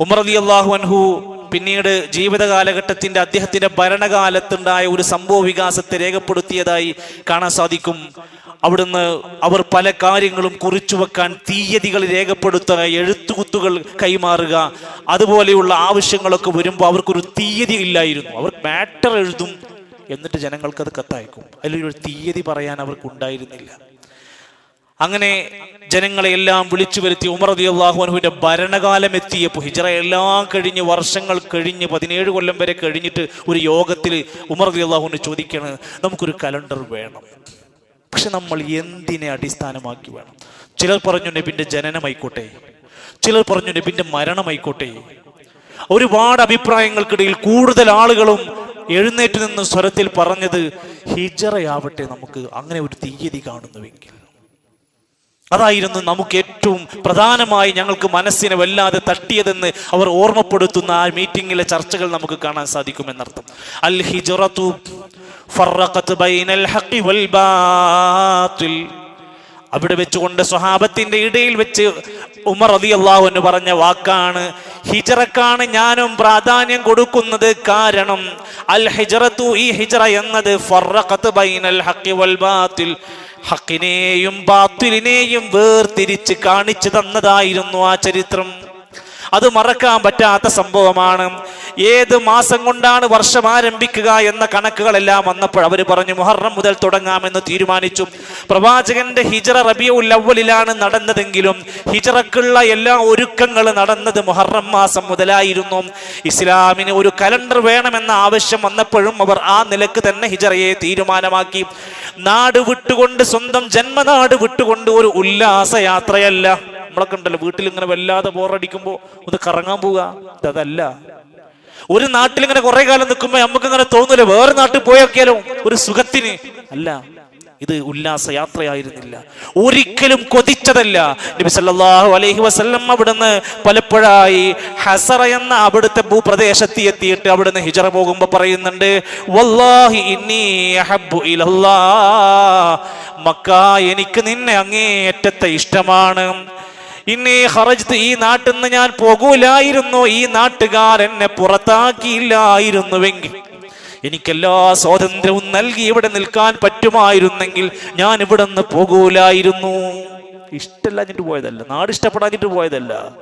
ഉമർ അലി അള്ളാഹു അൻഹു പിന്നീട് ജീവിത കാലഘട്ടത്തിന്റെ അദ്ദേഹത്തിന്റെ ഭരണകാലത്തുണ്ടായ ഒരു സംഭവ വികാസത്തെ രേഖപ്പെടുത്തിയതായി കാണാൻ സാധിക്കും. അവിടുന്ന് അവർ പല കാര്യങ്ങളും കുറിച്ചു വെക്കാൻ തീയതികൾ രേഖപ്പെടുത്തുക എഴുത്തുകുത്തുകൾ കൈമാറുക അതുപോലെയുള്ള ആവശ്യങ്ങളൊക്കെ വരുമ്പോൾ അവർക്കൊരു തീയതി ഇല്ലായിരുന്നു. അവർ മാറ്റർ എഴുതും എന്നിട്ട് ജനങ്ങൾക്ക് അത് കത്തയക്കും. അതിലൊരു തീയതി പറയാൻ അവർക്ക് ഉണ്ടായിരുന്നില്ല അങ്ങനെ ജനങ്ങളെ എല്ലാം വിളിച്ചു വരുത്തി ഉമർ അള്ളാഹുഅനുവിന്റെ ഭരണകാലം എത്തിയപ്പോൾ ഹിജറ എല്ലാം കഴിഞ്ഞ് വർഷങ്ങൾ കഴിഞ്ഞ് പതിനേഴ് കൊല്ലം വരെ കഴിഞ്ഞിട്ട് ഒരു യോഗത്തിൽ ഉമർ റതി അള്ളാഹുവിന് ചോദിക്കണ് നമുക്കൊരു കലണ്ടർ വേണം. പക്ഷെ നമ്മൾ എന്തിനെ അടിസ്ഥാനമാക്കി വേണം? ചിലർ പറഞ്ഞു നബിന്റെ ജനനമായിക്കോട്ടെ. ചിലർ പറഞ്ഞു നബിന്റെ മരണമായിക്കോട്ടെ. ഒരുപാട് അഭിപ്രായങ്ങൾക്കിടയിൽ കൂടുതൽ ആളുകളും എഴുന്നേറ്റ് നിന്ന് സ്വരത്തിൽ പറഞ്ഞത് ഹിജറയാവട്ടെ നമുക്ക്. അങ്ങനെ ഒരു തീയതി കാണുന്നുവെങ്കിൽ. അതായിരുന്നു നമുക്ക് ഏറ്റവും പ്രധാനമായി ഞങ്ങൾക്ക് മനസ്സിനെ വല്ലാതെ തട്ടിയതെന്ന് അവർ ഓർമ്മപ്പെടുത്തുന്ന ആ മീറ്റിംഗിലെ ചർച്ചകൾ നമുക്ക് കാണാൻ സാധിക്കുമെന്നർത്ഥം. അൽ ഹിജറത്തു ഫറഖത്ത് ബൈനൽ ഹഖി വൽ ബാത്തിൽ. അവിടെ വെച്ചുകൊണ്ട് സ്വഹാബത്തിന്റെ ഇടയിൽ വെച്ച് ഉമർ അലി അള്ളാഹു എന്ന് പറഞ്ഞ വാക്കാണ് ഹിജറക്കാണ് ഞാനും പ്രാധാന്യം കൊടുക്കുന്നത് കാരണം അൽ ഹിജറത്തു ഈ ഹിജറ എന്നത് ബൈനൽ ബാത്തിൽ. ഹക്കിനെയും ബാത്തിലിനെയും വേർതിരിച്ച് കാണിച്ചു തന്നതായിരുന്നു ആ ചരിത്രം. അത് മറക്കാൻ പറ്റാത്ത സംഭവമാണ്. ഏത് മാസം കൊണ്ടാണ് വർഷം ആരംഭിക്കുക എന്ന കണക്കുകളെല്ലാം വന്നപ്പോൾ അവർ പറഞ്ഞു മുഹറം മുതൽ തുടങ്ങാമെന്ന് തീരുമാനിച്ചു. പ്രവാചകന്റെ ഹിജറ റബിയ ഉല്ലവലിലാണ് നടന്നതെങ്കിലും ഹിജറക്കുള്ള എല്ലാ ഒരുക്കങ്ങളും നടന്നത് മുഹറം മാസം മുതലായിരുന്നു. ഇസ്ലാമിന് ഒരു കലണ്ടർ വേണമെന്ന ആവശ്യം വന്നപ്പോഴും അവർ ആ നിലയ്ക്ക് തന്നെ ഹിജറയെ തീരുമാനമാക്കി. നാട് വിട്ടുകൊണ്ട് സ്വന്തം ജന്മനാട് വിട്ടുകൊണ്ട് ഒരു ഉല്ലാസ യാത്രയല്ല നമ്മളൊക്കെ ഉണ്ടല്ലോ വീട്ടിൽ ഇങ്ങനെ വല്ലാതെ ബോറടിക്കുമ്പോൾ ഒന്ന് കറങ്ങാൻ പോവുക. അതല്ല ഒരു നാട്ടിൽ ഇങ്ങനെ കുറെ കാലം നിൽക്കുമ്പോൾ നമുക്ക് ഇങ്ങനെ തോന്നില്ല വേറെ നാട്ടിൽ പോയൊക്കെയാലോ ഒരു സുഖത്തിന്. അല്ല ഇത് ഉല്ലാസ യാത്രയായിരുന്നില്ല. ഒരിക്കലും കൊതിച്ചതല്ല. നബി സല്ലല്ലാഹു അലൈഹി വസല്ലം അവിടുന്ന് പലപ്പോഴായി ഹസറ എന്ന അവിടുത്തെ ഭൂപ്രദേശത്ത് എത്തിയിട്ട് അവിടുന്ന് ഹിജറ പോകുമ്പോൾ പറയുന്നുണ്ട് വല്ലാഹി ഇന്നി മക്ക എനിക്ക് നിന്നെ അങ്ങേയറ്റത്തെ ഇഷ്ടമാണ്. ഇന്നീ ഹറജ്ത്ത് ഈ നാട്ടിൽ നിന്ന് ഞാൻ പോകൂലായിരുന്നു. ഈ നാട്ടുകാർ എന്നെ പുറത്താക്കിയില്ലായിരുന്നുവെങ്കിൽ എനിക്കെല്ലാ സ്വാതന്ത്ര്യവും നൽകി ഇവിടെ നിൽക്കാൻ പറ്റുമായിരുന്നെങ്കിൽ ഞാൻ ഇവിടെ നിന്ന് പോകൂലായിരുന്നു. ഇഷ്ടല്ലാഞ്ഞിട്ട് പോയതല്ല. നാട് ഇഷ്ടപ്പെടാഞ്ഞിട്ട് പോയതല്ല.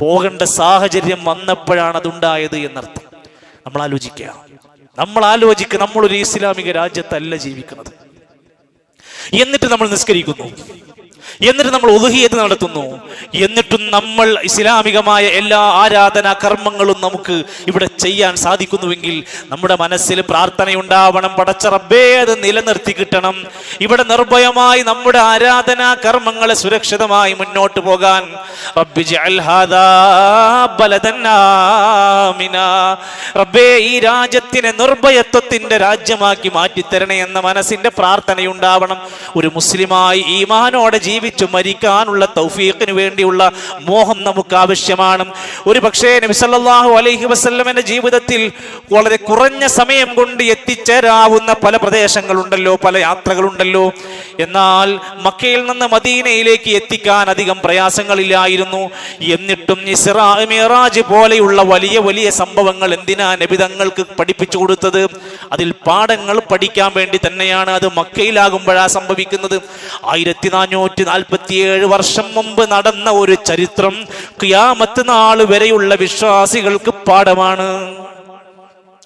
പോകേണ്ട സാഹചര്യം വന്നപ്പോഴാണ് അതുണ്ടായത് എന്നർത്ഥം. നമ്മൾ ആലോചിക്കുക നമ്മൾ ആലോചിക്കുക നമ്മളൊരു ഇസ്ലാമിക രാജ്യത്തല്ല ജീവിക്കുന്നത്. എന്നിട്ട് നമ്മൾ നിസ്കരിക്കുന്നു. എന്നിട്ട് നമ്മൾ ഒതുഹിയത് നടത്തുന്നു. എന്നിട്ടും നമ്മൾ ഇസ്ലാമികമായ എല്ലാ ആരാധനാ കർമ്മങ്ങളും നമുക്ക് ഇവിടെ ചെയ്യാൻ സാധിക്കുന്നുവെങ്കിൽ നമ്മുടെ മനസ്സിൽ പ്രാർത്ഥനയുണ്ടാവണം. പടച്ച റബ്ബേ അത് നിലനിർത്തി കിട്ടണം. ഇവിടെ നിർഭയമായി നമ്മുടെ ആരാധനാ കർമ്മങ്ങളെ സുരക്ഷിതമായി മുന്നോട്ട് പോകാൻ റബ്ബി ഈ രാജ്യത്തിനെ നിർഭയത്വത്തിന്റെ രാജ്യമാക്കി മാറ്റിത്തരണേ എന്ന മനസ്സിന്റെ പ്രാർത്ഥനയുണ്ടാവണം. ഒരു മുസ്ലിമായി ഈമാനോടെ ജീവിച്ചു മരിക്കാനുള്ള തൗഫീഖിന് വേണ്ടിയുള്ള മോഹം നമുക്ക് ആവശ്യമാണ്. ഒരു പക്ഷേ നബിസല്ലാഹു അലൈഹി വസ്ല്ലമിന്റെ ജീവിതത്തിൽ വളരെ കുറഞ്ഞ സമയം കൊണ്ട് എത്തിച്ചേരാവുന്ന പല പ്രദേശങ്ങളുണ്ടല്ലോ പല യാത്രകളുണ്ടല്ലോ. എന്നാൽ മക്കയിൽ നിന്ന് മദീനയിലേക്ക് എത്തിക്കാൻ അധികം പ്രയാസങ്ങളില്ലായിരുന്നു. എന്നിട്ടും ഇസ്രാ മിറാജ് പോലെയുള്ള വലിയ വലിയ സംഭവങ്ങൾ എന്തിനാ നബിതങ്ങൾക്ക് പഠിപ്പിച്ചു കൊടുത്തത്? അതിൽ പാഠങ്ങൾ പഠിക്കാൻ വേണ്ടി തന്നെയാണ് അത് മക്കയിലാകുമ്പോഴാ സംഭവിക്കുന്നത്. ആയിരത്തി നാനൂറ്റി നാൽപ്പത്തിയേഴ് വർഷം മുമ്പ് നടന്ന ഒരു ചരിത്രം ക്യാമത്ത് നാൾ വരെയുള്ള വിശ്വാസികൾക്ക് പാഠമാണ്.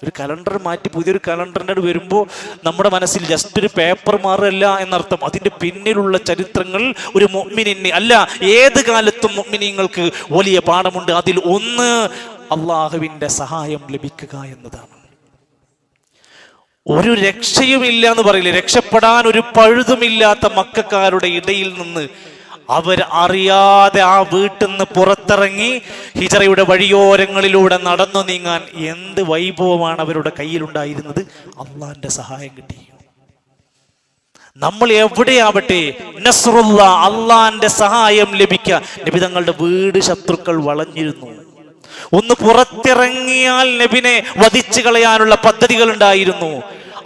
ഒരു കലണ്ടർ മാറ്റി പുതിയൊരു കലണ്ടറിന്റെ വരുമ്പോൾ നമ്മുടെ മനസ്സിൽ ജസ്റ്റ് ഒരു പേപ്പർ മാറല്ല എന്നർത്ഥം. അതിന്റെ പിന്നിലുള്ള ചരിത്രങ്ങൾ ഒരു മൊമ്മിനിന് അല്ല ഏത് കാലത്തും മൊമ്മിനിങ്ങൾക്ക് വലിയ പാഠമുണ്ട്. അതിൽ ഒന്ന് അള്ളാഹുവിന്റെ സഹായം ലഭിക്കുക എന്നതാണ്. ഒരു രക്ഷയുമില്ല എന്ന് പറയില്ലേ? രക്ഷപ്പെടാൻ ഒരു പഴുതുമില്ലാത്ത മക്കാരുടെ ഇടയിൽ നിന്ന് അവർ അറിയാതെ ആ വീട്ടിൽ നിന്ന് പുറത്തിറങ്ങി ഹിജറയുടെ വഴിയോരങ്ങളിലൂടെ നടന്നു നീങ്ങാൻ എന്ത് വൈഭവമാണ് അവരുടെ കയ്യിലുണ്ടായിരുന്നത്? അള്ളാന്റെ സഹായം കിട്ടി. നമ്മൾ എവിടെയാവട്ടെ നസ്രുള്ള അള്ളാന്റെ സഹായം ലഭിക്കുക നബിതങ്ങളുടെ വീട് ശത്രുക്കൾ വളഞ്ഞിരുന്നു. ഒന്ന് പുറത്തിറങ്ങിയാൽ നബിനെ വധിച്ചു കളയാനുള്ള പദ്ധതികൾ ഉണ്ടായിരുന്നു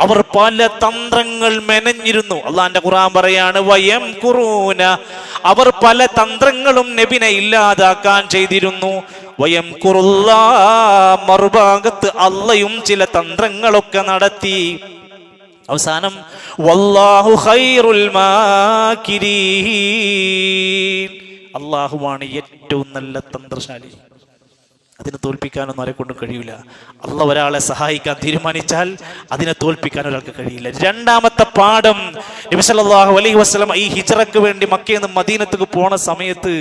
അവർ പല തന്ത്രങ്ങൾ മെനഞ്ഞിരുന്നു. അള്ളാന്റെ ഖുറാൻ പറയാണ് വയം കുറൂന അവർ പല തന്ത്രങ്ങളും നബിനെ ഇല്ലാതാക്കാൻ ചെയ്തിരുന്നു. വയം കുറുള്ള മറുഭാഗത്ത് അള്ളയും ചില തന്ത്രങ്ങളൊക്കെ നടത്തി. അവസാനം വല്ലാഹു ഖൈറുൽ അള്ളാഹുവാണ് ഏറ്റവും നല്ല തന്ത്രശാലി. അതിനെ തോൽപ്പിക്കാനൊന്നും ആരെ കൊണ്ടും കഴിയില്ല അള്ള ഒരാളെ സഹായിക്കാൻ തീരുമാനിച്ചാൽ അതിനെ തോൽപ്പിക്കാൻ ഒരാൾക്ക് കഴിയില്ല. രണ്ടാമത്തെ പാഠം നബിസല്ലാഹു അലൈഹി വസ്ലം ഈ ഹിജറക്ക് വേണ്ടി മക്കയിൽ നിന്ന് മദീനത്തേക്ക് പോണ സമയത്ത്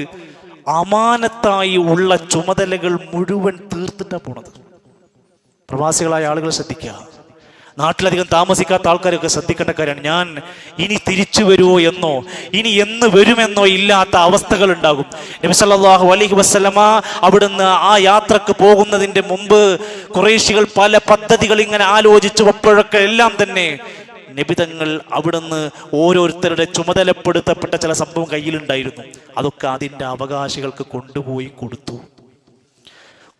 അമാനത്തായി ഉള്ള ചുമതലകൾ മുഴുവൻ തീർത്തിട്ടാണ് പോണത്. പ്രവാസികളായ ആളുകൾ ശ്രദ്ധിക്കുക. നാട്ടിലധികം താമസിക്കാത്ത ആൾക്കാരൊക്കെ ശ്രദ്ധിക്കേണ്ട കാര്യമാണ്. ഞാൻ ഇനി തിരിച്ചു വരുമോ എന്നോ ഇനി എന്ന് വരുമെന്നോ ഇല്ലാത്ത അവസ്ഥകൾ ഉണ്ടാകും. നബിസല്ലാഹു അലൈഹി വസ്ലമ അവിടുന്ന് ആ യാത്രയ്ക്ക് പോകുന്നതിന്റെ മുമ്പ് കുറേശികൾ പല പദ്ധതികൾ ഇങ്ങനെ ആലോചിച്ചു അപ്പോഴൊക്കെ എല്ലാം തന്നെ നിബിതങ്ങൾ അവിടുന്ന് ഓരോരുത്തരുടെ ചുമതലപ്പെടുത്തപ്പെട്ട ചില സംഭവം കയ്യിലുണ്ടായിരുന്നു. അതൊക്കെ അതിന്റെ അവകാശികൾക്ക് കൊണ്ടുപോയി കൊടുത്തു.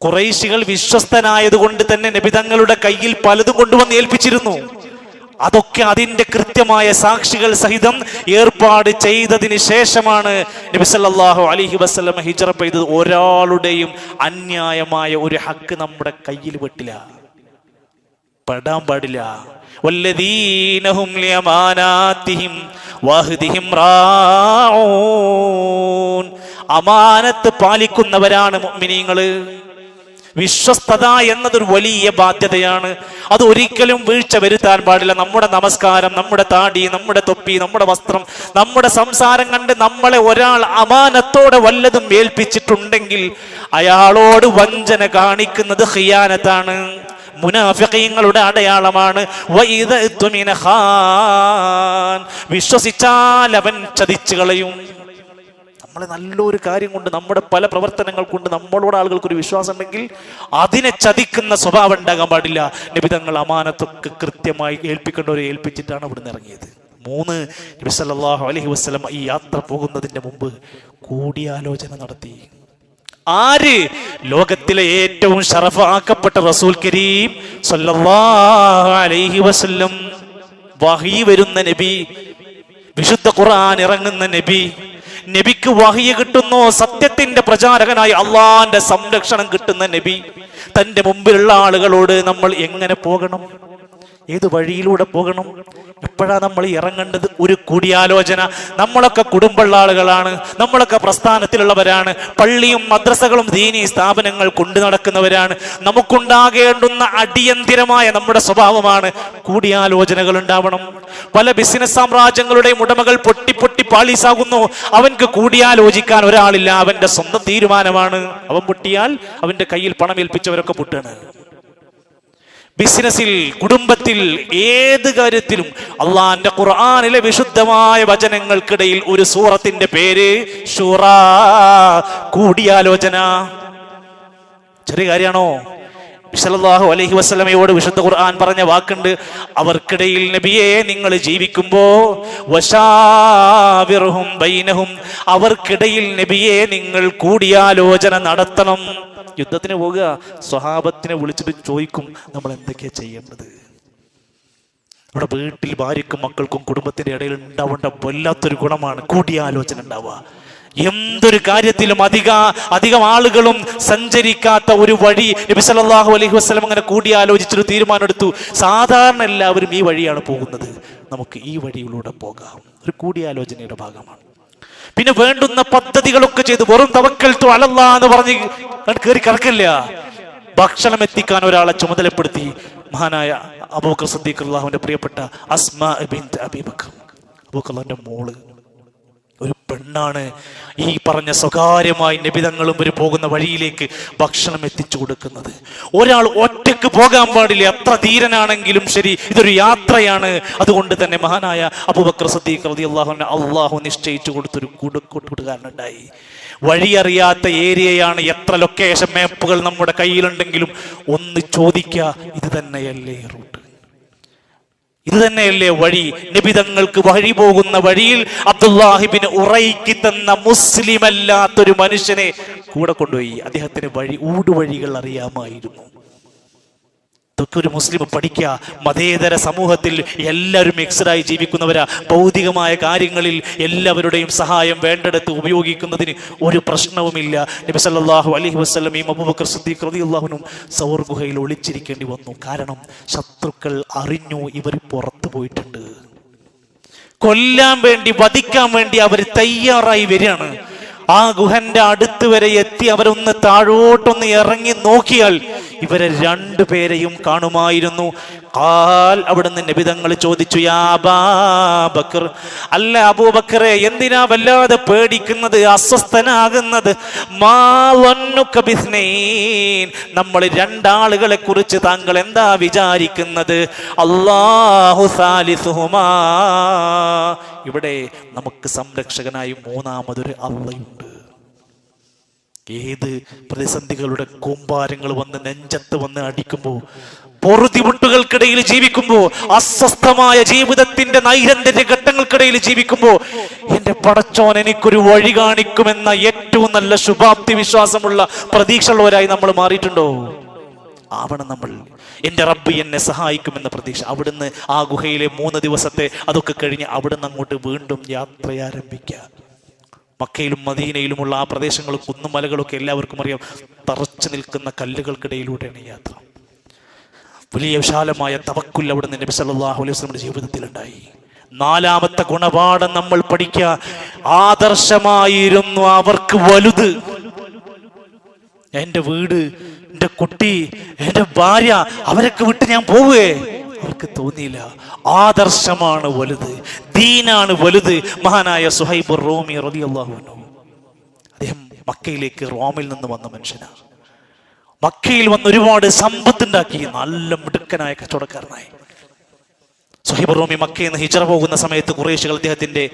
കുറേശികൾ വിശ്വസ്തനായതുകൊണ്ട് തന്നെ നബിതങ്ങളുടെ കയ്യിൽ പലതും കൊണ്ടുവന്ന് ഏൽപ്പിച്ചിരുന്നു. അതൊക്കെ അതിന്റെ കൃത്യമായ സാക്ഷികൾ സഹിതം ഏർപ്പാട് ചെയ്തതിന് ശേഷമാണ് നബി സല്ലല്ലാഹു അലൈഹി വസല്ലം ഹിജറ പെയ്തത് ഒരാളുടെയും അന്യായമായ ഒരു ഹക്ക് നമ്മുടെ കയ്യിൽ പെട്ടില്ല. പെടാൻ പാടില്ല. അമാനത്ത് പാലിക്കുന്നവരാണ് മുഅ്മിനീങ്ങൾ. വിശ്വസ്തത എന്നതൊരു വലിയ ബാധ്യതയാണ്. അത് ഒരിക്കലും വീഴ്ച വരുത്താൻ പാടില്ല. നമ്മുടെ നമസ്കാരം നമ്മുടെ താടി നമ്മുടെ തൊപ്പി നമ്മുടെ വസ്ത്രം നമ്മുടെ സംസാരം കണ്ട് നമ്മളെ ഒരാൾ അമാനത്തോടെ വല്ലതും ഏൽപ്പിച്ചിട്ടുണ്ടെങ്കിൽ അയാളോട് വഞ്ചന കാണിക്കുന്നത് ഹിയാനത്താണ്. മുനാഫിഖീങ്ങളുടെ അടയാളമാണ്. വിശ്വസിച്ചാൽ അവൻ ചതിച്ചു കളയും. നമ്മളെ നല്ലൊരു കാര്യം കൊണ്ട് നമ്മുടെ പല പ്രവർത്തനങ്ങൾ കൊണ്ട് നമ്മളോട് ആളുകൾക്ക് ഒരു വിശ്വാസം ഉണ്ടെങ്കിൽ അതിനെ ചതിക്കുന്ന സ്വഭാവം ഉണ്ടാകാൻ പാടില്ല. നിബിതങ്ങൾ അമാനത്തൊക്കെ കൃത്യമായി ഏൽപ്പിക്കേണ്ടവരെ ഏൽപ്പിച്ചിട്ടാണ് അവിടുന്ന് ഇറങ്ങിയത്. മൂന്ന് നബി സല്ലല്ലാഹു അലൈഹി വസല്ലം ഈ യാത്ര പോകുന്നതിന്റെ മുമ്പ് കൂടിയാലോചന നടത്തി. ആര് ലോകത്തിലെ ഏറ്റവും ഷറഫാക്കപ്പെട്ട റസൂൽ കരീം അലൈഹി വസല്ലം? വഹി വരുന്ന നബി വിശുദ്ധ ഖുർആൻ ഇറങ്ങുന്ന നബി നബിക്ക് വഹിയ കിട്ടുന്നു. സത്യത്തിന്റെ പ്രചാരകനായി അള്ളാന്റെ സംരക്ഷണം കിട്ടുന്ന നബി. തന്റെ മുമ്പിലുള്ള ആളുകളോട് നമ്മൾ എങ്ങനെ പോകണം? ഏത് വഴിയിലൂടെ പോകണം? എപ്പോഴാ നമ്മൾ ഇറങ്ങേണ്ടത്? ഒരു കൂടിയാലോചന. നമ്മളൊക്കെ കുടുംബമുള്ള ആളുകളാണ്. നമ്മളൊക്കെ പ്രസ്ഥാനത്തിലുള്ളവരാണ്. പള്ളിയും മദ്രസകളും ദീനി സ്ഥാപനങ്ങൾ കൊണ്ടു നടക്കുന്നവരാണ്. നമുക്കുണ്ടാകേണ്ടുന്ന അടിയന്തിരമായ നമ്മുടെ സ്വഭാവമാണ് കൂടിയാലോചനകൾ ഉണ്ടാവണം. പല ബിസിനസ് സാമ്രാജ്യങ്ങളുടെയും ഉടമകൾ പൊട്ടി പൊട്ടി പാളീസാകുന്നു. അവൻക്ക് കൂടിയാലോചിക്കാൻ ഒരാളില്ല. അവന്റെ സ്വന്തം തീരുമാനമാണ്. അവൻ പൊട്ടിയാൽ അവന്റെ കയ്യിൽ പണം ഏൽപ്പിച്ചവരൊക്കെ പൊട്ടാണ് ബിസിനസ്സിൽ കുടുംബത്തിൽ ഏത് കാര്യത്തിലും അള്ളാന്റെ ഖുർആാനിലെ വിശുദ്ധമായ വചനങ്ങൾക്കിടയിൽ ഒരു സൂറത്തിന്റെ പേര് ഷുറ. കൂടിയാലോചന. ചെറിയ കാര്യമാണോ? വിസലല്ലാഹു അലൈഹി വസ്ലമയോട് വിശുദ്ധ ഖുർആൻ പറഞ്ഞ വാക്കുണ്ട്. അവർക്കിടയിൽ നബിയെ നിങ്ങൾ ജീവിക്കുമ്പോ വശാവിറും ബൈനഹും അവർക്കിടയിൽ നബിയെ നിങ്ങൾ കൂടിയാലോചന നടത്തണം. യുദ്ധത്തിന് പോകുക സ്വഹാബത്തിനെ വിളിച്ചിട്ട് ചോദിക്കും നമ്മൾ എന്തൊക്കെയാ ചെയ്യേണ്ടത്? നമ്മുടെ വീട്ടിൽ ഭാര്യക്കും മക്കൾക്കും കുടുംബത്തിന്റെ ഇടയിൽ ഉണ്ടാവേണ്ട വല്ലാത്തൊരു ഗുണമാണ് കൂടിയാലോചന ഉണ്ടാവുക. എന്തൊരു കാര്യത്തിലും അധിക അധികം ആളുകളും സഞ്ചരിക്കാത്ത ഒരു വഴി നബി സല്ലല്ലാഹു അലൈഹി വസല്ലം അങ്ങനെ കൂടിയാലോചിച്ചൊരു തീരുമാനമെടുത്തു. സാധാരണ എല്ലാവരും ഈ വഴിയാണ് പോകുന്നത്. നമുക്ക് ഈ വഴിയിലൂടെ പോകാം. ഒരു കൂടിയാലോചനയുടെ ഭാഗമാണ്. പിന്നെ വേണ്ടുന്ന പദ്ധതികളൊക്കെ ചെയ്ത് വെറും തവക്കൽ തു അലല്ല എന്ന് പറഞ്ഞ് കയറി കിടക്കില്ല ഭക്ഷണം എത്തിക്കാൻ ഒരാളെ ചുമതലപ്പെടുത്തി മഹാനായ അബൂക്കർ സദ്ദീഖ് അള്ളാഹുവിന്റെ പ്രിയപ്പെട്ട അസ്മാ ബിൻത് അബീബക്കർ. അബൂക്കർ മോൾ പെണ്ണാണ്. ഈ പറഞ്ഞ സ്വകാര്യമായി നിബിതങ്ങളും ഒരു പോകുന്ന വഴിയിലേക്ക് ഭക്ഷണം എത്തിച്ചു കൊടുക്കുന്നത്. ഒരാൾ ഒറ്റയ്ക്ക് പോകാൻ പാടില്ല. എത്ര ധീരനാണെങ്കിലും ശരി ഇതൊരു യാത്രയാണ്. അതുകൊണ്ട് തന്നെ മഹാനായ അബൂബക്കർ സദ്ദീഖ് റതി അള്ളാഹുവിനെ അള്ളാഹു നിശ്ചയിച്ചു കൊടുത്തൊരു കൂട്ടുകാരനുണ്ടായി. വഴിയറിയാത്ത ഏരിയയാണ് എത്ര ലൊക്കേഷൻ മാപ്പുകൾ നമ്മുടെ കയ്യിലുണ്ടെങ്കിലും ഒന്ന് ചോദിക്കുക ഇത് തന്നെയല്ലേ റൂട്ട് ഇത് തന്നെയല്ലേ വഴി? നിബിതങ്ങൾക്ക് വഴി പോകുന്ന വഴിയിൽ അബ്ദുല്ലാഹിബിന് ഉറയിക്കി തന്ന മുസ്ലിമല്ലാത്തൊരു മനുഷ്യനെ കൂടെ കൊണ്ടുപോയി. അദ്ദേഹത്തിന് വഴി ഊടുവഴികൾ അറിയാമായിരുന്നു. അതൊക്കെ ഒരു മുസ്ലിം പഠിക്കുക. മതേതര സമൂഹത്തിൽ എല്ലാവരും മിക്സഡായി ജീവിക്കുന്നവരാ. ഭൗതികമായ കാര്യങ്ങളിൽ എല്ലാവരുടെയും സഹായം വേണ്ടെടുത്ത് ഉപയോഗിക്കുന്നതിന് ഒരു പ്രശ്നവുമില്ല. നബി സല്ലല്ലാഹു അലൈഹി ഈ അബൂബക്കർ സിദ്ദീഖ് റളിയല്ലാഹുനും സൗർ ഗുഹയിൽ ഒളിച്ചിരിക്കേണ്ടി വന്നു. കാരണം ശത്രുക്കൾ അറിഞ്ഞു ഇവർ പുറത്തു പോയിട്ടുണ്ട്. കൊല്ലാൻ വേണ്ടി വധിക്കാൻ വേണ്ടി അവർ തയ്യാറായി വരികയാണ്. ആ ഗുഹന്റെ അടുത്ത് വരെ എത്തി അവരൊന്ന് താഴോട്ടൊന്ന് ഇറങ്ങി നോക്കിയാൽ ഇവരെ രണ്ടുപേരെയും കാണുമായിരുന്നു. കാൽ അവിടുന്ന് നബിതങ്ങൾ ചോദിച്ചു യാ അബാബക്കർ അല്ല അബൂബക്കറെ എന്തിനാ വല്ലാതെ പേടിക്കുന്നത് അസ്വസ്ഥനാകുന്നത്. നമ്മൾ രണ്ടാളുകളെ കുറിച്ച് താങ്കൾ എന്താ വിചാരിക്കുന്നത്? അള്ളാഹു സാലിസുഹുമാ. ഇവിടെ നമുക്ക് സംരക്ഷകനായി മൂന്നാമതൊരു അള്ളയുണ്ട്. ഏത് പ്രതിസന്ധികളുടെ കൂമ്പാരങ്ങൾ വന്ന് നെഞ്ചത്ത് വന്ന് അടിക്കുമ്പോൾ പൊറുതിമുട്ടുകൾക്കിടയിൽ ജീവിക്കുമ്പോൾ അസ്വസ്ഥമായ ജീവിതത്തിന്റെ നൈരന്തര്യ ഘട്ടങ്ങൾക്കിടയിൽ ജീവിക്കുമ്പോ എന്റെ പടച്ചോൻ എനിക്കൊരു വഴി കാണിക്കുമെന്ന ഏറ്റവും നല്ല ശുഭാപ്തി വിശ്വാസമുള്ള പ്രതീക്ഷയുള്ളവരായി നമ്മൾ മാറിയിട്ടുണ്ടോ? ആവണം നമ്മൾ. എന്റെ റബ്ബ് എന്നെ സഹായിക്കുമെന്ന പ്രതീക്ഷ. അവിടുന്ന് ആ ഗുഹയിലെ മൂന്ന് ദിവസത്തെ അതൊക്കെ കഴിഞ്ഞ് അവിടുന്ന് അങ്ങോട്ട് വീണ്ടും യാത്ര ആരംഭിക്കുക. മക്കയിലും മദീനയിലുമുള്ള ആ പ്രദേശങ്ങളും കുന്നുമലകളൊക്കെ എല്ലാവർക്കും അറിയാം. തറച്ചു നിൽക്കുന്ന കല്ലുകൾക്കിടയിലൂടെയാണ് യാത്ര. വലിയ വിശാലമായ തവക്കുൽ അവിടുന്ന് നബി സല്ലല്ലാഹു അലൈഹി വസല്ലമയുടെ ജീവിതത്തിലുണ്ടായി. നാലാമത്തെ ഗുണപാഠം നമ്മൾ പഠിക്കുക. ആദർശമായിരുന്നു അവർക്ക് വലുത്. എന്റെ വീട് എന്റെ കുട്ടി എന്റെ ഭാര്യ അവരൊക്കെ വിട്ട് ഞാൻ പോവേ. അവർക്ക് തോന്നിയില്ല. ആദർശമാണ് വലുത് ദീനാണ് വലുത്. മഹാനായ സുഹൈബ് റോമി റളിയല്ലാഹു അൻഹു. അദ്ദേഹം മക്കയിലേക്ക് റോമിൽ നിന്ന് വന്ന മനുഷ്യനാണ് മക്കയിൽ വന്ന് ഒരുപാട് സമ്പത്തുണ്ടാക്കി. നല്ല മിടുക്കനായ കച്ചവടക്കാരനായി. സുഹൈബ് റോമി മക്കയിൽ നിന്ന് ഹിജറ പോകുന്ന സമയത്ത് കുറേശികൾ അദ്ദേഹത്തിന്റെ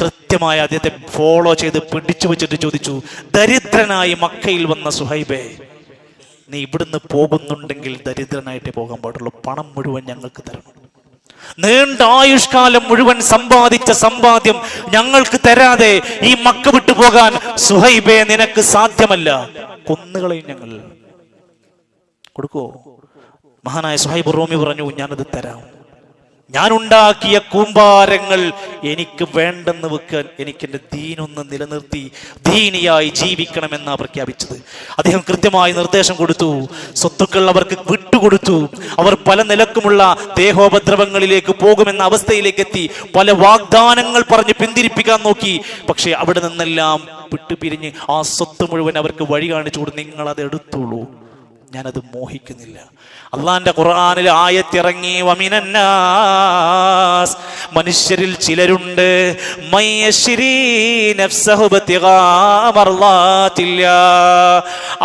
കൃത്യമായ അദ്ദേഹത്തെ ഫോളോ ചെയ്ത് പിടിച്ചു വെച്ചിട്ട് ചോദിച്ചു ദരിദ്രനായി മക്കയിൽ വന്ന സുഹൈബേ നീ ഇവിടുന്ന് പോകുന്നുണ്ടെങ്കിൽ ദരിദ്രനായിട്ട് പോകാൻ പാടുള്ളൂ. പണം മുഴുവൻ ഞങ്ങൾക്ക് തരണം. നീണ്ട ആയുഷ്കാലം മുഴുവൻ സമ്പാദിച്ച സമ്പാദ്യം ഞങ്ങൾക്ക് തരാതെ ഈ മക്ക വിട്ടു പോകാൻ സുഹൈബേ നിനക്ക് സാധ്യമല്ല. കൊന്നുകളെയും ഞങ്ങൾ. കൊടുക്കോ. മഹാനായ സുഹൈബ് റോമി പറഞ്ഞു ഞാനത് തരാം. ഞാൻ ഉണ്ടാക്കിയ കൂമ്പാരങ്ങൾ എനിക്ക് വേണ്ടെന്ന് വെക്കാൻ എനിക്ക് എന്റെ ദീനൊന്ന് നിലനിർത്തി ദീനിയായി ജീവിക്കണമെന്നാണ് പ്രഖ്യാപിച്ചത്. അദ്ദേഹം കൃത്യമായി നിർദ്ദേശം കൊടുത്തു. സ്വത്തുക്കൾ അവർക്ക് വിട്ടുകൊടുത്തു. അവർ പല നിലക്കുമുള്ള ദേഹോപദ്രവങ്ങളിലേക്ക് പോകുമെന്ന അവസ്ഥയിലേക്ക് എത്തി പല വാഗ്ദാനങ്ങൾ പറഞ്ഞ് പിന്തിരിപ്പിക്കാൻ നോക്കി. പക്ഷേ അവിടെ നിന്നെല്ലാം വിട്ടുപിരിഞ്ഞ് ആ സ്വത്ത് മുഴുവൻ അവർക്ക് വഴി കാണിച്ചു കൊടുത്ത് നിങ്ങൾ അത് എടുത്തോളൂ. ഞാനത് മോഹിക്കുന്നില്ല. അള്ളാന്റെ ഖുർആനിൽ ആയത്തിറങ്ങി വമിനന്നാസ് മനുഷ്യരിൽ ചിലരുണ്ട്.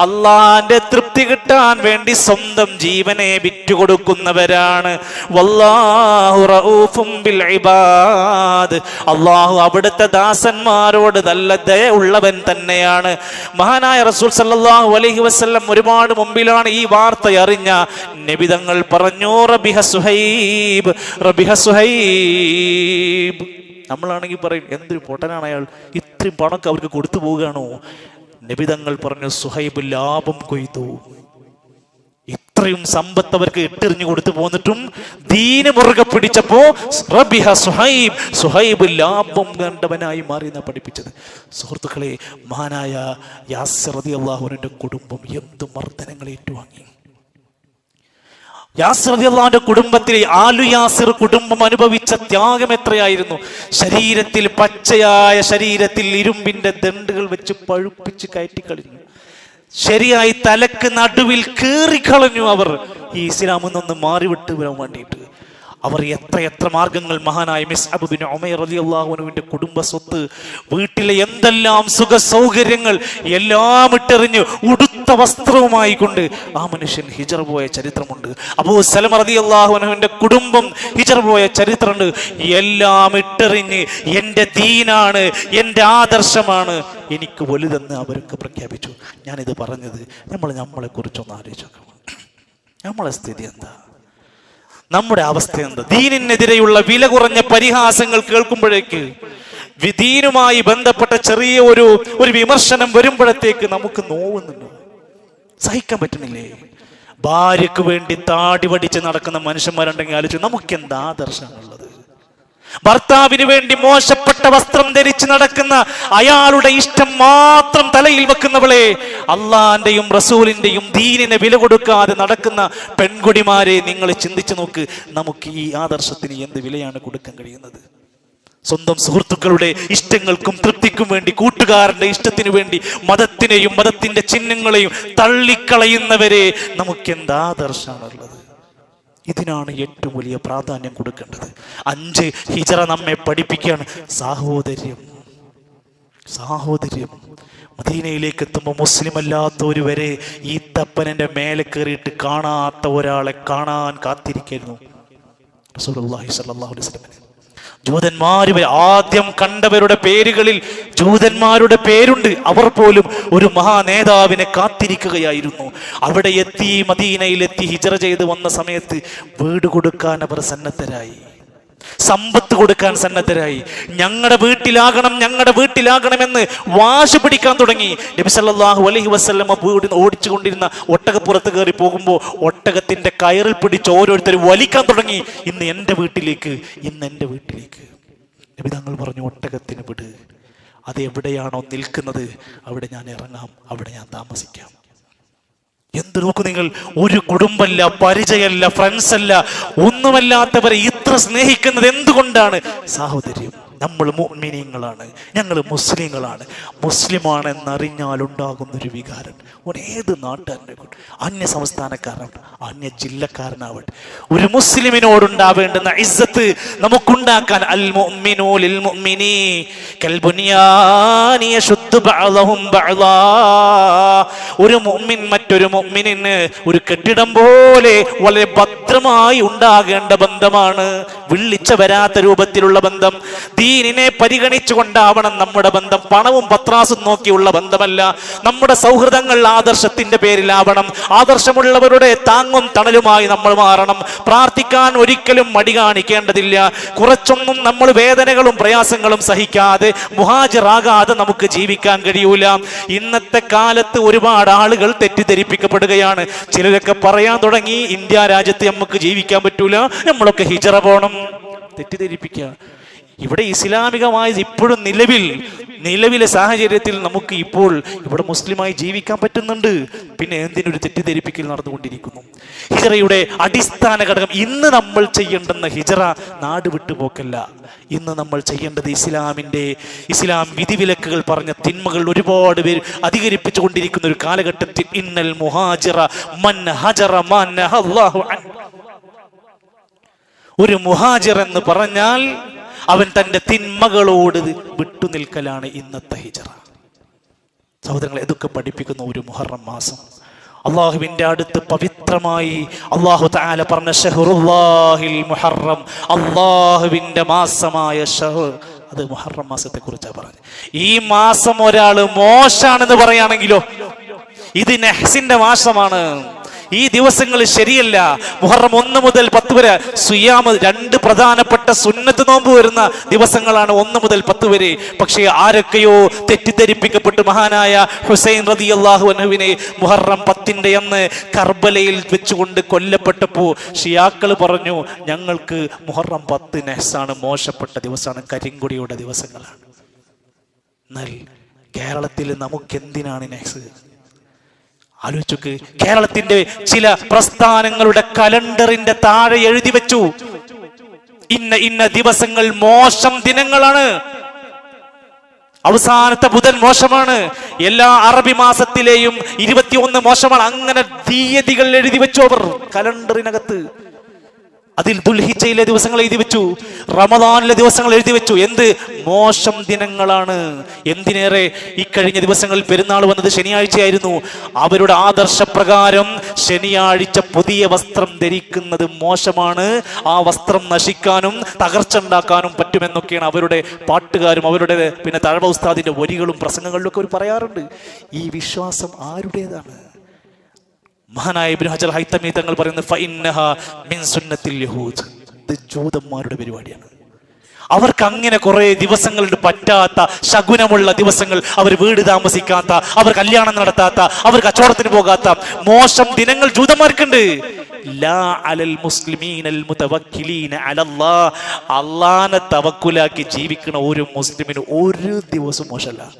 അള്ളാന്റെ തൃപ്തി കിട്ടാൻ വേണ്ടി സ്വന്തം ജീവനെ വിറ്റുകൊടുക്കുന്നവരാണ്. അള്ളാഹു അവിടുത്തെ ദാസന്മാരോട് നല്ല ദയ ഉള്ളവൻ തന്നെയാണ്. മഹാനായ റസൂൽ സല്ലാഹു അലഹി വസ്ല്ലം ഒരുപാട് മുമ്പിലാണ് ഈ വാർത്ത അറിഞ്ഞ നബിതങ്ങൾ പറഞ്ഞു റബിഹ സുഹൈബ് റബിഹ സുഹൈബ്. നമ്മളാണെങ്കിൽ പറയും എന്തൊരു പൊട്ടനാണ് അയാൾ? ഇത്രയും പണമൊക്കെ അവർക്ക് കൊടുത്തു പോവുകയാണോ? നബിതങ്ങൾ പറഞ്ഞു സുഹൈബ് ലാഭം കൊയ്തു. ഇത്രയും സമ്പത്ത് അവർക്ക് ഇട്ടെറിഞ്ഞു കൊടുത്തു പോന്നിട്ടും ദീന മുറുകെ പിടിച്ചപ്പോ റബിഹ സുഹൈബ് സുഹൈബ് ലാഭം കണ്ടവനായി മാറി പഠിപ്പിച്ചത്. സുഹൃത്തുക്കളെ മഹാനായ യാസിർ റതി കുടുംബം എന്ത് മർദ്ദനങ്ങൾ ഏറ്റുവാങ്ങി. യാസർ റതി കുടുംബത്തിലെ ആലു യാസിർ കുടുംബം അനുഭവിച്ച ത്യാഗം എത്രയായിരുന്നു? ശരീരത്തിൽ പച്ചയായ ശരീരത്തിൽ ഇരുമ്പിന്റെ ദണ്ടുകൾ വെച്ച് പഴുപ്പിച്ച് കയറ്റിക്കളഞ്ഞു ശരിയായി തലക്ക് നടുവിൽ കീറിക്കളഞ്ഞു അവർ. ഈ ഇസ്ലാമിൽ നിന്ന് മാറിവിട്ട് വരാൻ വേണ്ടിയിട്ട്. അവർ എത്ര എത്ര മാർഗങ്ങൾ മഹാനായ മിസ് അബുബിൻ ഒമയർ അലി അള്ളാഹുനുവിന്റെ കുടുംബ സ്വത്ത് വീട്ടിലെ എന്തെല്ലാം സുഖ സൗകര്യങ്ങൾ എല്ലാം ഇട്ടെറിഞ്ഞ് ഉടുത്ത വസ്ത്രവുമായി കൊണ്ട് ആ മനുഷ്യൻ ഹിജർ പോയ ചരിത്രമുണ്ട്. അബൂ സലം അലി അള്ളാഹുനുവിന്റെ കുടുംബം ഹിജർ പോയ ചരിത്രമുണ്ട്. എല്ലാം ഇട്ടെറിഞ്ഞ് എന്റെ ദീനാണ് എന്റെ ആദർശമാണ്. എനിക്ക് വലുതെന്ന് അവരൊക്കെ പ്രഖ്യാപിച്ചു. ഞാനിത് പറഞ്ഞത് നമ്മൾ നമ്മളെ കുറിച്ചൊന്ന് ആലോചിച്ചു നമ്മളെ സ്ഥിതി എന്താ? നമ്മുടെ അവസ്ഥ എന്ത്? ദീനിനെതിരെയുള്ള വില കുറഞ്ഞ പരിഹാസങ്ങൾ കേൾക്കുമ്പോഴേക്ക് ദീനുമായി ബന്ധപ്പെട്ട ചെറിയ ഒരു ഒരു വിമർശനം വരുമ്പോഴത്തേക്ക് നമുക്ക് നോവുന്നുണ്ട്. സഹിക്കാൻ പറ്റുന്നില്ലേ? ഭാര്യക്ക് വേണ്ടി താടി വടിച്ച് നടക്കുന്ന മനുഷ്യന്മാരുണ്ടെങ്കിൽ ആലോചിച്ചു നമുക്ക് എന്താ ആദർശമാണുള്ളത് ഭർത്താവിന് വേണ്ടി മോശപ്പെട്ട വസ്ത്രം ധരിച്ച് നടക്കുന്ന അയാളുടെ ഇഷ്ടം മാത്രം തലയിൽ വെക്കുന്നവളെ അള്ളാന്റെയും റസൂലിന്റെയും ദീനിനെ വില കൊടുക്കാതെ നടക്കുന്ന പെൺകുടിമാരെ നിങ്ങൾ ചിന്തിച്ചു നോക്ക്. നമുക്ക് ഈ ആദർശത്തിന് എന്ത് വിലയാണ് കൊടുക്കാൻ കഴിയുന്നത്? സ്വന്തം സുഹൃത്തുക്കളുടെ ഇഷ്ടങ്ങൾക്കും തൃപ്തിക്കും വേണ്ടി കൂട്ടുകാരന്റെ ഇഷ്ടത്തിനു വേണ്ടി മതത്തിനെയും മതത്തിന്റെ ചിഹ്നങ്ങളെയും തള്ളിക്കളയുന്നവരെ നമുക്ക് എന്ത് ആദർശമാണുള്ളത്? ഇതിനാണ് ഏറ്റവും വലിയ പ്രാധാന്യം കൊടുക്കേണ്ടത്. അഞ്ച് ഹിജറ നമ്മെ പഠിപ്പിക്കുകയാണ്. സാഹോദര്യം. സാഹോദര്യം. മദീനയിലേക്ക് എത്തുമ്പോൾ മുസ്ലിം അല്ലാത്തവർ വരെ ഈ തപ്പനന്റെ മേലെ കയറിയിട്ട് കാണാത്ത ഒരാളെ കാണാൻ കാത്തിരിക്കുന്നു റസൂലുള്ളാഹി സ്വല്ലല്ലാഹു അലൈഹി വസല്ലം. ജൂതന്മാര് ഇവർ ആദ്യം കണ്ടവരുടെ പേരുകളിൽ ജൂതന്മാരുടെ പേരുണ്ട്. അവർ പോലും ഒരു മഹാനേതാവിനെ കാത്തിരിക്കുകയായിരുന്നു. അവിടെ എത്തി മദീനയിലെത്തി ഹിജറ ചെയ്ത് വന്ന സമയത്ത് വീട് കൊടുക്കാൻ അവർ സന്നദ്ധരായി. സമ്പത്ത് കൊടുക്കാൻ സന്നദ്ധരായി. ഞങ്ങളുടെ വീട്ടിലാകണം ഞങ്ങളുടെ വീട്ടിലാകണമെന്ന് വാശി പിടിക്കാൻ തുടങ്ങി. നബിസല്ലാഹു അലഹി വീട് ഓടിച്ചുകൊണ്ടിരുന്ന ഒട്ടകപ്പുറത്ത് കയറി പോകുമ്പോൾ ഒട്ടകത്തിന്റെ കയറിൽ പിടിച്ച് ഓരോരുത്തരും വലിക്കാൻ തുടങ്ങി. ഇന്ന് എന്റെ വീട്ടിലേക്ക് ഇന്ന് എന്റെ വീട്ടിലേക്ക്. നബി തങ്ങൾ പറഞ്ഞു ഒട്ടകത്തിന് വിട്. അത് എവിടെയാണോ നിൽക്കുന്നത് അവിടെ ഞാൻ ഇറങ്ങാം അവിടെ ഞാൻ താമസിക്കാം. എന്ത് നോക്കൂ നിങ്ങൾ? ഒരു കുടുംബമല്ല പരിചയമല്ല ഫ്രണ്ട്സ് അല്ല ഒന്നുമല്ലാത്തവരെ ഇത്ര സ്നേഹിക്കുന്നത് എന്തുകൊണ്ടാണ്? സാഹോദര്യം. നമ്മൾ മുഅ്മിനീങ്ങളാണ് ഞങ്ങൾ മുസ്ലിങ്ങളാണ്. മുസ്ലിമാണെന്നറിഞ്ഞാലുണ്ടാകുന്ന ഒരു വികാരം. ഒരേത് ഏത് നാട്ടുകാരനെ കൊണ്ട് അന്യ സംസ്ഥാനക്കാരനാവട്ടെ അന്യ ജില്ലക്കാരനാവട്ടെ. ഒരു മുസ്ലിമിനോടുണ്ടാവേണ്ടുന്ന ഇസ്സത്ത് നമുക്കുണ്ടാക്കാൻ അൽ മുഅ്മിനൂ ലിൽ മുഅ്മിനീ. കൽ ബുനിയാനി യശുദ്ദു ബഅദഹും ബഅദാ. ഒരു മുഅ്മിൻ മറ്റൊരു മുഅ്മിനിന് ഒരു കെട്ടിടം പോലെ വളരെ ഭദ്രമായി ഉണ്ടാകേണ്ട ബന്ധമാണ്. വിള്ളിച്ച വരാത്ത രൂപത്തിലുള്ള ബന്ധം. ദീനിനെ പരിഗണിച്ചുകൊണ്ടാവണം നമ്മുടെ ബന്ധം. പണവും പത്രാസും നോക്കിയുള്ള ബന്ധമല്ല. നമ്മുടെ സൗഹൃദങ്ങൾ ആദർശത്തിന്റെ പേരിലാവണം. ആദർശമുള്ളവരുടെ താങ്ങും തണലുമായി നമ്മൾ മാറണം. പ്രാർത്ഥിക്കാൻ ഒരിക്കലും മടി കാണിക്കേണ്ടതില്ല. കുറച്ചൊന്നും നമ്മൾ വേദനകളും പ്രയാസങ്ങളും സഹിക്കാതെ മുഹാജറാകാതെ നമുക്ക് ജീവിക്കാൻ കഴിയൂല. ഇന്നത്തെ കാലത്ത് ഒരുപാട് ആളുകൾ തെറ്റിദ്ധരിപ്പിക്കപ്പെടുകയാണ്. ചിലരൊക്കെ പറയാൻ തുടങ്ങി ഇന്ത്യ രാജ്യത്ത് നമുക്ക് ജീവിക്കാൻ പറ്റൂല. നമ്മളൊക്കെ ഹിജറ പോണം. തെറ്റിദ്ധരിപ്പിക്കുക. ഇവിടെ ഇസ്ലാമികമായത് ഇപ്പോഴും നിലവിൽ നിലവിലെ സാഹചര്യത്തിൽ നമുക്ക് ഇപ്പോൾ ഇവിടെ മുസ്ലിമായി ജീവിക്കാൻ പറ്റുന്നുണ്ട്. പിന്നെ എന്തിനൊരു തെറ്റിദ്ധരിപ്പിക്കൽ നടന്നുകൊണ്ടിരിക്കുന്നു? ഹിജറയുടെ അടിസ്ഥാന ഘടകം ഇന്ന് നമ്മൾ ചെയ്യേണ്ടുന്ന ഹിജറ നാട് വിട്ടുപോക്കല്ല. ഇന്ന് നമ്മൾ ചെയ്യേണ്ടത് ഇസ്ലാമിന്റെ ഇസ്ലാം വിധിവിലക്കുകൾ പറഞ്ഞ തിന്മകൾ ഒരുപാട് പേര് അധികരിപ്പിച്ചു കൊണ്ടിരിക്കുന്ന ഒരു കാലഘട്ടത്തിൽ ഇന്നൽ മുഹാജിറ മൻ ഹജറ ഒരു മുഹാജിർ എന്ന് പറഞ്ഞാൽ അവൻ തന്റെ തിന്മകളോട് വിട്ടുനിൽക്കലാണ് ഇന്നത്തെ ഹിജറ. സഹോദരങ്ങളെ ഇതൊക്കെ പഠിപ്പിക്കുന്ന ഒരു മുഹറം മാസം. അള്ളാഹുവിന്റെ അടുത്ത് പവിത്രമായി അള്ളാഹു താല പറഞ്ഞ ഷഹറുല്ലാഹിൽ മുഹറം അള്ളാഹുവിന്റെ മാസമായ ഷഹർ. അത് മുഹറം മാസത്തെ കുറിച്ചാണ് പറഞ്ഞത്. ഈ മാസം ഒരാൾ മോശാണെന്ന് പറയുകയാണെങ്കിലോ ഇത് നെഹ്സിന്റെ മാസമാണ്. ഈ ദിവസങ്ങൾ ശരിയല്ല. മുഹറം ഒന്ന് മുതൽ പത്ത് വരെ. സുയാമ് രണ്ട് പ്രധാനപ്പെട്ട സുന്നത്ത് നോമ്പ് വരുന്ന ദിവസങ്ങളാണ് ഒന്ന് മുതൽ പത്ത് വരെ. പക്ഷേ ആരൊക്കെയോ തെറ്റിദ്ധരിപ്പിക്കപ്പെട്ട് മഹാനായ ഹുസൈൻ റതി അള്ളാഹു മുഹറം പത്തിന്റെ അന്ന് കർബലയിൽ വെച്ചുകൊണ്ട് കൊല്ലപ്പെട്ടപ്പോൾ ഷിയാക്കൾ പറഞ്ഞു ഞങ്ങൾക്ക് മുഹറം പത്ത് നെഹ്സാണ് മോശപ്പെട്ട ദിവസമാണ്. കരിങ്കുടിയുടെ ദിവസങ്ങളാണ്. എന്നാൽ കേരളത്തിൽ നമുക്കെന്തിനാണ് നെഹ്സ്? ആലോചിച്ചോക്ക്. കേരളത്തിന്റെ ചില പ്രസ്ഥാനങ്ങളുടെ കലണ്ടറിന്റെ താഴെ എഴുതി വെച്ചു. ഇന്ന ഇന്ന ദിവസങ്ങൾ മോശം ദിനങ്ങളാണ്. അവസാനത്തെ ബുധൻ മോശമാണ്. എല്ലാ അറബി മാസത്തിലെയും ഇരുപത്തിയൊന്ന് മോശമാണ്. അങ്ങനെ തീയതികൾ എഴുതി വെച്ചു അവർ കലണ്ടറിനകത്ത്. അതിൽ ദുൽഹിച്ചയിലെ ദിവസങ്ങൾ എഴുതി വെച്ചു റമദാനിലെ ദിവസങ്ങൾ എഴുതി വെച്ചു. എന്ത്? മോശം ദിനങ്ങളാണ്. എന്തിനേറെ? ഈ കഴിഞ്ഞ ദിവസങ്ങളിൽ പെരുന്നാൾ വന്നത് ശനിയാഴ്ചയായിരുന്നു. അവരുടെ ആദർശപ്രകാരം ശനിയാഴ്ച പുതിയ വസ്ത്രം ധരിക്കുന്നത് മോശമാണ്. ആ വസ്ത്രം നശിക്കാനും തകർച്ച ഉണ്ടാക്കാനും പറ്റുമെന്നൊക്കെയാണ് അവരുടെ പാട്ടുകാരും അവരുടെ പിന്നെ തഴവ ഉസ്താദിന്റെ വരികളും പ്രസംഗങ്ങളിലൊക്കെ അവർ പറയാറുണ്ട്. ഈ വിശ്വാസം ആരുടേതാണ്? മഹാനായ ഇബ്നു ഹജർ ഹൈത്തമി തങ്ങൾ പറയുന്നത് യഹൂദ്. ഇത് ജൂതന്മാരുടെ പരിപാടിയാണ്. അവർക്ക് അങ്ങനെ കുറെ ദിവസങ്ങളുണ്ട് പറ്റാത്ത ശകുനമുള്ള ദിവസങ്ങൾ അവർ വീട് താമസിക്കാത്ത അവർ കല്യാണം നടത്താത്ത അവർ കച്ചവടത്തിന് പോകാത്ത മോശം ദിനങ്ങൾ ജൂതന്മാർക്കുണ്ട്. അള്ളാനെ തവക്കുലാക്കി ജീവിക്കുന്ന ഒരു മുസ്ലിമിന് ഒരു ദിവസം മോശമല്ല.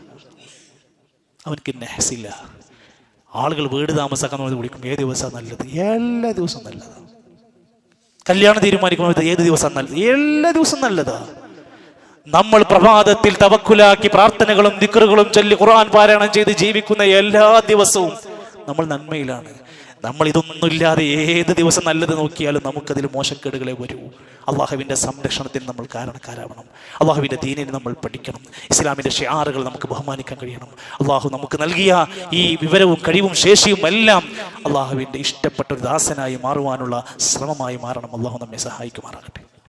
അവനക്ക് നെഹസില്ല. ആളുകൾ വീട് താമസാക്കാൻ നമ്മൾ വിളിക്കും. ഏത് ദിവസമാണ് നല്ലത്? എല്ലാ ദിവസവും നല്ലതാണ് കല്യാണം തീരുമാനിക്കുമ്പോൾ ഏത് ദിവസം നല്ലത്? എല്ലാ ദിവസവും നല്ലത്. നമ്മൾ പ്രഭാതത്തിൽ തവക്കുലാക്കി പ്രാർത്ഥനകളും ദിക്കറുകളും ചൊല്ലി ഖുർആൻ പാരായണം ചെയ്ത് ജീവിക്കുന്ന എല്ലാ ദിവസവും നമ്മൾ നന്മയിലാണ്. നമ്മൾ ഇതൊന്നുമില്ലാതെ ഏത് ദിവസം നല്ലത് നോക്കിയാലും നമുക്കതിൽ മോശക്കേടുകളെ വരൂ. അള്ളാഹുവിന്റെ സംരക്ഷണത്തിന് നമ്മൾ കാരണക്കാരാവണം. അള്ളാഹുവിന്റെ ദീനിനെ നമ്മൾ പഠിക്കണം. ഇസ്ലാമിന്റെ ഷിയാറുകൾ നമുക്ക് ബഹുമാനിക്കാൻ കഴിയണം. അള്ളാഹു നമുക്ക് നൽകിയ ഈ വിവരവും കഴിവും ശേഷിയും എല്ലാം അള്ളാഹുവിന്റെ ഇഷ്ടപ്പെട്ട ഒരു ദാസനായി മാറുവാനുള്ള ശ്രമമായി മാറണം. അള്ളാഹു നമ്മെ സഹായിക്കുമാറാകട്ടെ.